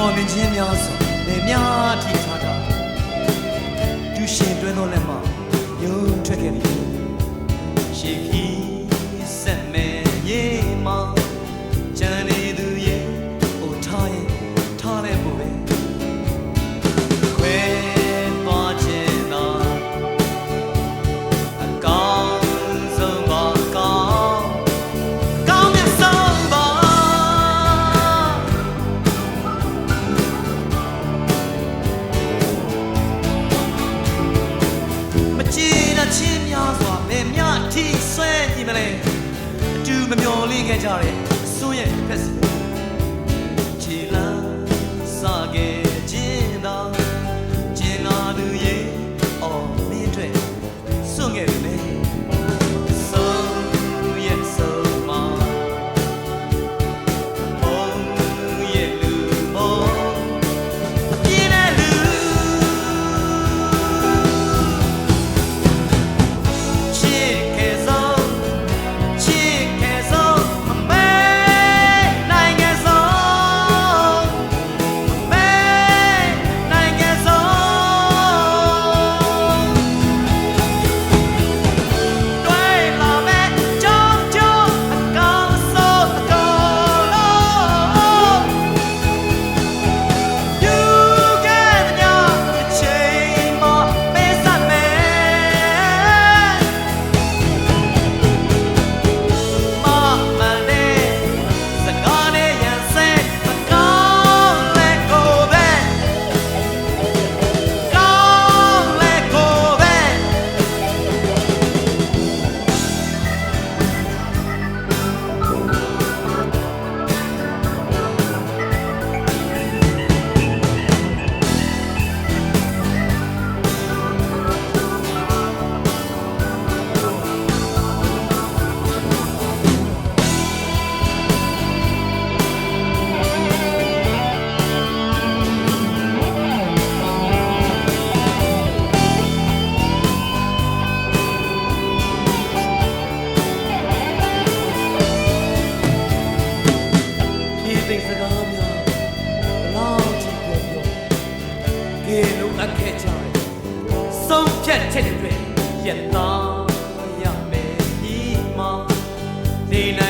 တော်မြင်ချင်းများစွာလေများထိထားတာသူရှင်တွဲသောလက်မှညွန်းထွက်ခဲ့ပြီရှေခီ ချင်းများစွာဘယ်မြအထိဆွဲကြည့်မလဲအတူမမျော်လင့်ခဲ့ကြတဲ့အစိုးရဖက်စီချီလာစခဲ့ များဘလောက်ထိပြောပြောကေလုံးအပ်ခဲ့ကြတယ်ဆုံးဖြတ်ချက်တွေရတသားရမယ်ဒီမှာနေနိုင်